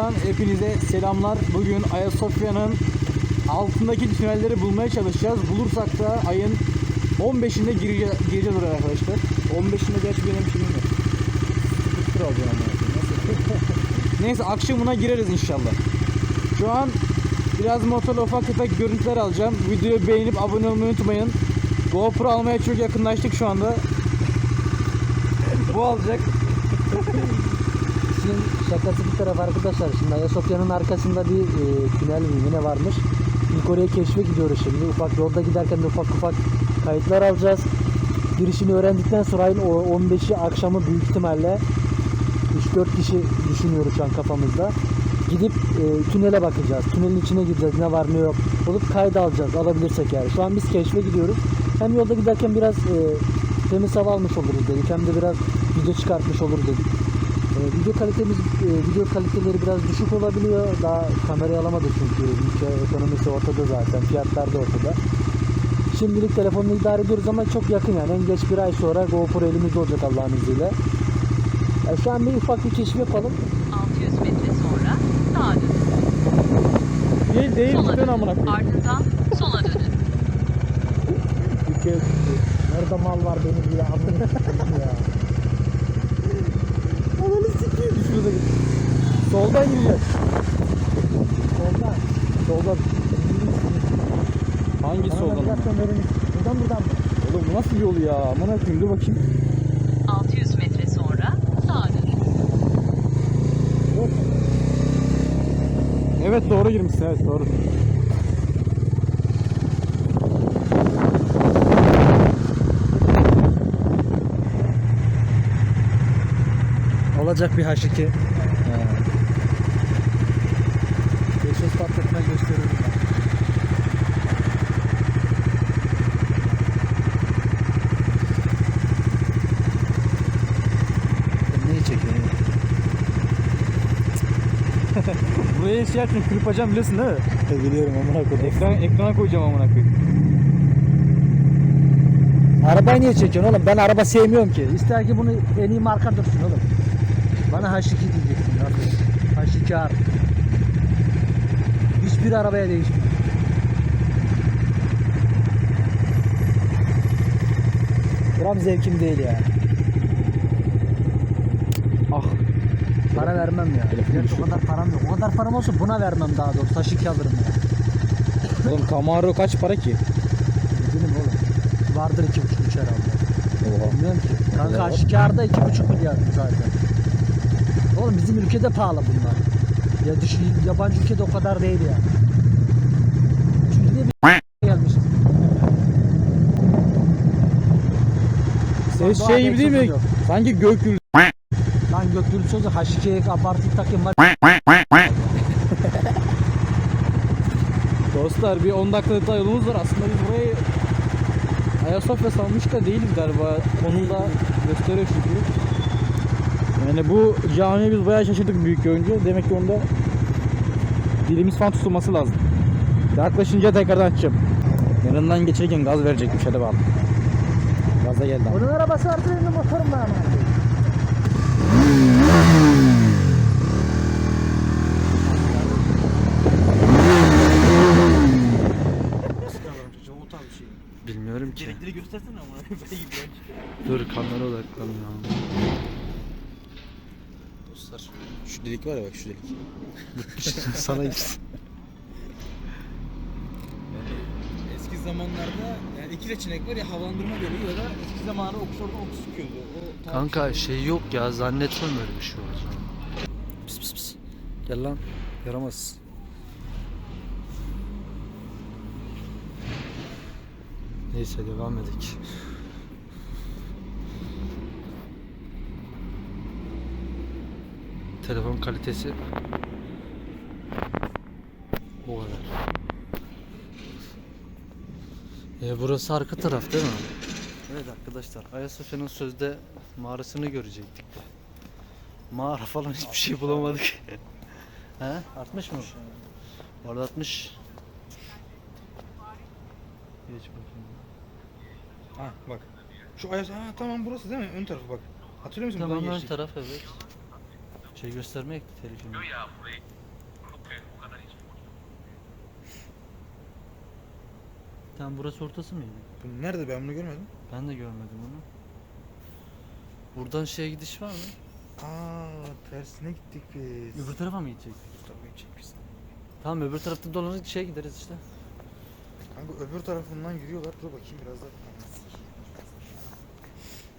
Buradan hepinize selamlar. Bugün Ayasofya'nın altındaki tünelleri bulmaya çalışacağız. Bulursak da ayın 15'inde gireceğiz, gireceğiz oraya arkadaşlar. 15'inde gerçi benim şeyim yok. Sıkıntı. Nasıl? Neyse akşamına gireriz inşallah. Şu an biraz motorla ufak tefek görüntüler alacağım. Videoyu beğenip abone olmayı unutmayın. GoPro almaya çok yakınlaştık şu anda. Bu alacak. Şimdi şakası bir taraf arkadaşlar. Şimdi Ayasofya'nın arkasında bir e, tünel mi yine varmış. İlk oraya keşfe gidiyoruz şimdi. Ufak yolda giderken de ufak ufak kayıtlar alacağız. Girişini öğrendikten sonra ayın o 15'i akşamı büyük ihtimalle 3-4 kişi düşünüyoruz şu an kafamızda. Gidip e, tünele bakacağız. Tünelin içine gireceğiz. Ne var ne yok. Olup kayda alacağız. Alabilirsek yani. Şu an biz keşfe gidiyoruz. Hem yolda giderken biraz e, temiz hava almış oluruz dedik. Hem de biraz video çıkartmış oluruz dedik. E, video kalitemiz, e, video kaliteleri biraz düşük olabiliyor. Daha kamerayı alamadık çünkü ülke ekonomisi ortada zaten, fiyatlar da ortada. Şimdilik telefonla idare ediyoruz ama çok yakın yani. En geç bir ay sonra GoPro elimizde olacak Allah'ın izniyle. E, şu an bir ufak bir keşif yapalım. 600 metre sonra sağa dönün. Değil değil Sola dön amına koyayım. Ardından sola dönün. Nerede mal var benim? Amına sikeyim ya. Ananı sikeyim. Şurada git. Soldan gireceğiz. Solda. Soldan. Hangi soldan? verin. Buradan buradan mı? Oğlum bu nasıl bir yol ya? Amına koyayım dur bakayım. 600 metre sonra sağa dönün. Evet doğru girmişsin evet doğru. Olacak bir H2. Geçiş patlatma gösteriyorum. Neyi çekiyorsun? Buraya şey yapacağım kırpacağım biliyorsun değil mi? Biliyorum amına koyayım. Ekran, ekrana koyacağım amına koyayım. Arabayı niye çekiyorsun oğlum? Ben araba sevmiyorum ki. İster ki bunu en iyi marka dursun oğlum. Bana H2 diyeceksin kardeş. H2 R. Hiçbir arabaya değişmiyor. Gram zevkim değil ya. Ah. Para vermem ya. Gerçi o kadar param yok. O kadar param olsa buna vermem daha doğrusu. Taşık alırım ya. Oğlum Camaro kaç para ki? Bilmiyorum oğlum. Vardır iki buçuk üç herhalde. Oha. Bilmiyorum ki. Kanka aşikarda iki buçuk milyar zaten. Oğlum bizim ülkede pahalı bunlar. Ya düşün, yabancı ülkede o kadar değil ya. Çünkü niye bir gelmişiz. Ses şey gibi değil mi? yok. Sanki gök gürültüsü. Lan gök gürültüsü H2'ye abartı takayım var. Dostlar bir 10 dakikalık daha yolumuz var. Aslında biz burayı Ayasofya sanmış da değiliz galiba. Konumda gösteriyor çünkü. Yani bu camiye biz bayağı şaşırdık büyük önce. Demek ki onda dilimiz falan tutulması lazım. Yaklaşınca tekrardan açacağım. Yanından geçerken gaz verecekmiş hadi bakalım. Gaza geldi ama. Onun arabası artı benim motorum var ama. Bilmiyorum ki. Elektriği göstersene ama. Dur kamera odaklanıyor. Şu delik var ya bak şu delik. Sana gitsin. Eski zamanlarda yani iki seçenek var ya havalandırma geliyor ya da eski zamanlarda okşorda ok sıkıyordu. O tarz Kanka şey yok ya zannetmem öyle bir şey olacağını. Pis pis pis. Gel lan. Yaramaz. Neyse devam edelim. Telefon kalitesi bu kadar. E, burası arka taraf değil mi? Evet arkadaşlar Ayasofya'nın sözde mağarasını görecektik de. Mağara falan hiçbir şey bulamadık. He? Artmış mı? Orada 60. Geç bakayım. Ha bak. Şu ayas ha tamam burası değil mi? Ön tarafı bak. Hatırlıyor musun? Tamam Buradan ön geçtik. taraf evet. Şey göstermek tehlikeli. Tamam burası ortası mıydı? Bu nerede ben bunu görmedim. Ben de görmedim onu. Buradan şeye gidiş var mı? Aa tersine gittik biz. Öbür tarafa mı gidecek? Tabii gidecekmiş. Tamam öbür tarafta dolanıp şeye gideriz işte. Kanka öbür tarafından yürüyorlar. Dur bakayım biraz daha.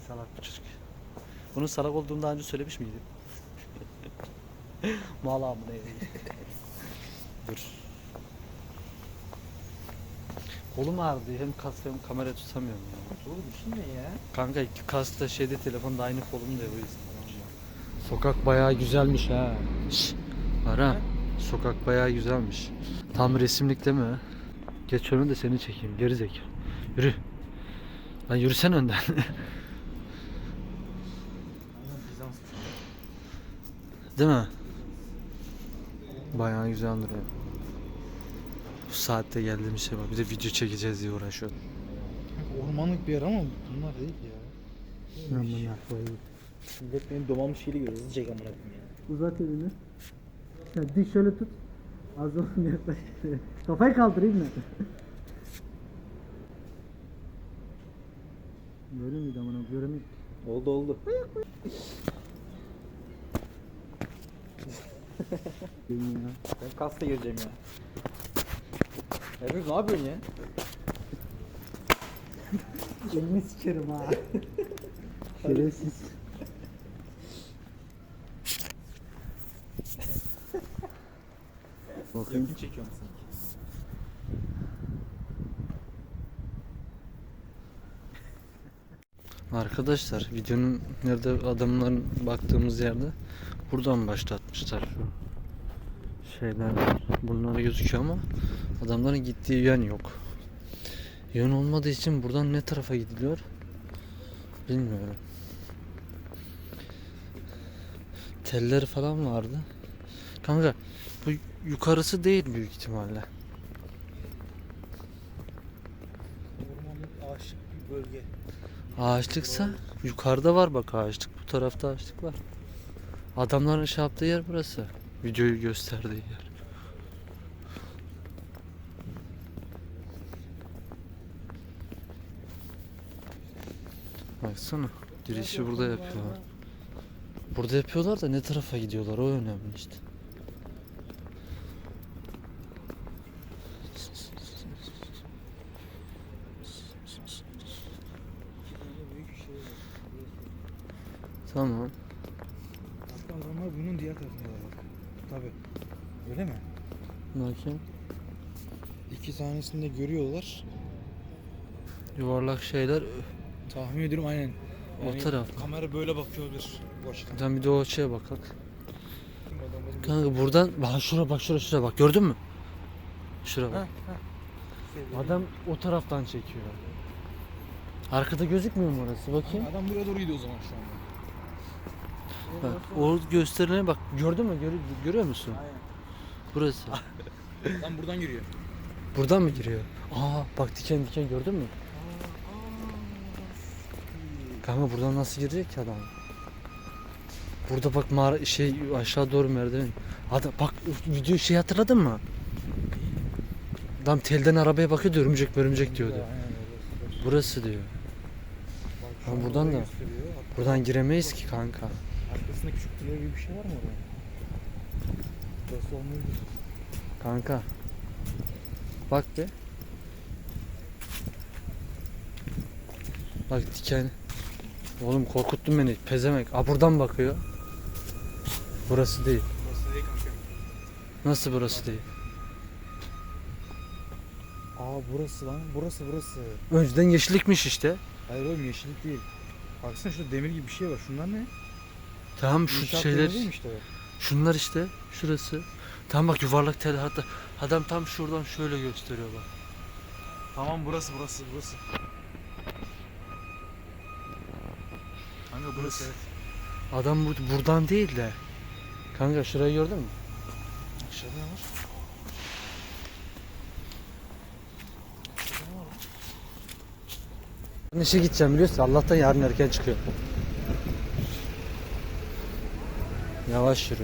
Salak bu çocuk. Bunun salak olduğunu daha önce söylemiş miydim? Mal amına Dur. Kolum ağrıdı. Hem kask hem kamera tutamıyorum ya. Oğlum bu ne ya? Kanka iki kask da şeyde telefonda aynı kolumda o yüzden. Sokak bayağı güzelmiş ha. Şş, Ara. Sokak bayağı güzelmiş. Tam resimlik değil mi? Geç önü de seni çekeyim. Geri zekalı. Yürü. Lan yürüsen önden. Değil mi? Bayağı güzel duruyor. Bu saatte geldiğim şey bak. Bir de video çekeceğiz diye uğraşıyor. Kanka ormanlık bir yer ama bunlar değil ya. Millet benim domamış şeyi görüyor. Hızlı çek amına koyayım ya. Uzat elini. Ya dik şöyle tut. Az olsun yaklaş. Kafayı kaldırayım mı? Böyle miydi amına göremiyorum. Oldu oldu. Ya. Ben kasta gireceğim ya. Emre ne yapıyorsun ya? Elini sikerim ha. Şerefsiz. Bakayım. Yakın çekiyorum sanki. Arkadaşlar videonun nerede adamların baktığımız yerde buradan başlatmışlar şu şeyler bunlar gözüküyor ama adamların gittiği yön yok. Yön olmadığı için buradan ne tarafa gidiliyor bilmiyorum. Telleri falan vardı. Kanka bu yukarısı değil büyük ihtimalle. Ormanlık ağaçlık bir bölge. Ağaçlıksa yukarıda var bak ağaçlık. Bu tarafta ağaçlık var. Adamların şey yaptığı yer burası. Videoyu gösterdiği yer. Baksana. Girişi burada yapıyorlar. Burada yapıyorlar da ne tarafa gidiyorlar o önemli işte. Tamam. Hatta adamlar bunun diğer tarafında var. Tabi. Öyle mi? Bakayım. İki tanesini de görüyorlar. Yuvarlak şeyler Tahmin ediyorum aynen. o taraf. Kamera böyle bakıyor bir açıdan. Sen bir de o şeye bak bak. Kanka buradan bak şura bak şura şura bak gördün mü? Şura bak. Adam o taraftan çekiyor. Arkada gözükmüyor mu orası? Bakayım. Adam buraya doğru gidiyor o zaman şu anda. Bak, o gösterilene bak. Gördün mü? Gör, görüyor musun? Burası. Adam buradan yürüyor. Buradan mı giriyor? Aa bak diken diken gördün mü? Kanka buradan nasıl girecek ki adam? Burada bak mağara şey aşağı doğru merdiven. Adam bak video şey hatırladın mı? Adam telden arabaya bakıyordu örümcek örümcek diyordu. Burası diyor. An buradan da- Buradan giremeyiz ki kanka. Arkasında küçük tünel gibi bir şey var mı orada? Burası olmayabilir. Kanka. Bak be. Bak diken. Oğlum korkuttun beni. Pezemek. Aa buradan bakıyor. Burası değil. Burası değil kanka. Nasıl burası değil? Aa burası lan. Burası burası. Önceden yeşillikmiş işte. Hayır oğlum yeşillik değil. Baksana şurada demir gibi bir şey var. Şunlar ne? Tamam şu İnşaat şeyler. demiri değil mi işte? Şunlar işte. Şurası. Tam bak yuvarlak tel hatta adam tam şuradan şöyle gösteriyor bak. Tamam burası burası burası. Kanka burası evet. Adam bu, buradan değil de. Kanka şurayı gördün mü? Aşağıda ne var? Ben işe gideceğim biliyorsun. Allah'tan yarın erken çıkıyor. Yavaş yürü.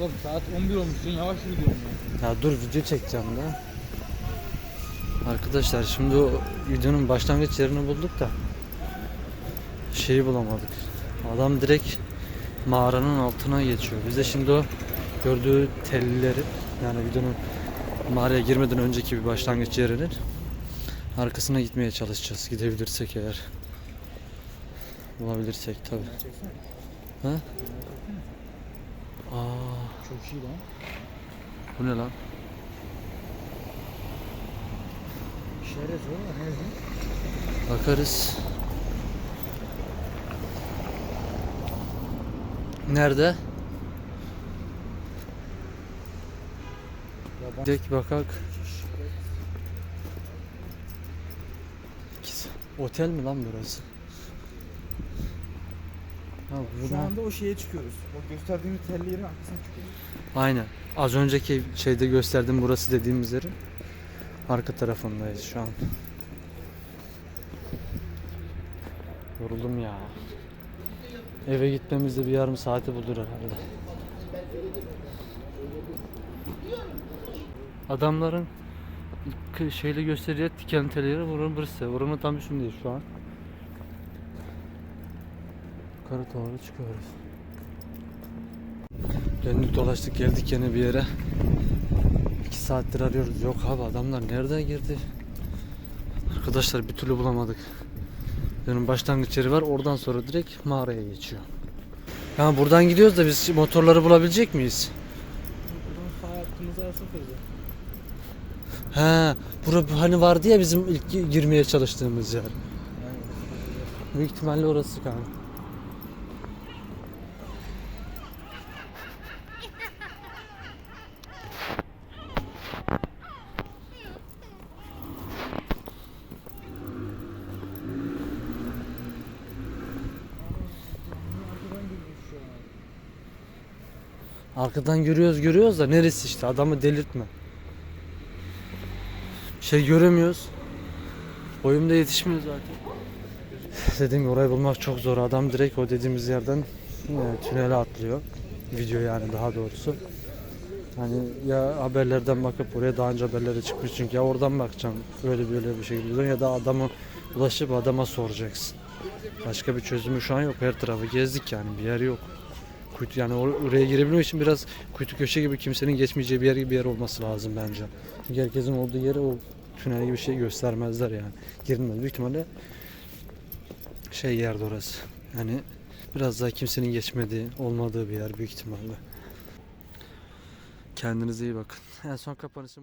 Oğlum saat 11 olmuş sen yavaş yürü diyorum ya. Ya dur video çekeceğim da. Arkadaşlar şimdi o videonun başlangıç yerini bulduk da şeyi bulamadık. Adam direkt mağaranın altına geçiyor. Biz de şimdi o gördüğü tellileri yani videonun mağaraya girmeden önceki bir başlangıç yerinin arkasına gitmeye çalışacağız. Gidebilirsek eğer. Bulabilirsek tabi. Ha? Aa, Çok iyi lan. bu ne lan? Var mı? Ne? Bakarız. Nerede? Yaban. Dek bakak. Otel mi lan burası? Şu buradan- anda o şeye çıkıyoruz. O gösterdiğimiz telli yerin arkasına çıkıyoruz. Aynen. Az önceki şeyde gösterdim burası dediğimiz yerin arka tarafındayız şu an. Yoruldum ya. Eve gitmemizde bir yarım saati bulur herhalde. Adamların k- şeyle gösteriyor diken telleri buranın burası. Buranın tam üstündeyiz şu an. Yukarı doğru çıkıyoruz. Döndük dolaştık geldik yine bir yere. İki saattir arıyoruz. Yok abi adamlar nereden girdi? Arkadaşlar bir türlü bulamadık. Yanın başlangıç yeri var. Oradan sonra direkt mağaraya geçiyor. Ya buradan gidiyoruz da biz motorları bulabilecek miyiz? He, bura hani vardı ya bizim ilk gi- girmeye çalıştığımız yer. Büyük ihtimalle orası kanka. Arkadan görüyoruz görüyoruz da neresi işte adamı delirtme. Şey göremiyoruz. Boyum da yetişmiyor zaten. Dediğim gibi orayı bulmak çok zor. Adam direkt o dediğimiz yerden e, tünele atlıyor. Video yani daha doğrusu. Hani ya haberlerden bakıp oraya daha önce haberlere çıkmış çünkü ya oradan bakacaksın böyle böyle bir biliyorsun ya da adama ulaşıp adama soracaksın. Başka bir çözümü şu an yok. Her tarafı gezdik yani bir yer yok. Kuytu yani or- oraya girebilmek için biraz kuytu köşe gibi kimsenin geçmeyeceği bir yer gibi bir yer olması lazım bence. Çünkü herkesin olduğu yere o tünel gibi şey göstermezler yani. Girilmez. Büyük ihtimalle şey yerde orası. Yani biraz daha kimsenin geçmediği, olmadığı bir yer büyük ihtimalle. Kendinize iyi bakın. En son kapanışı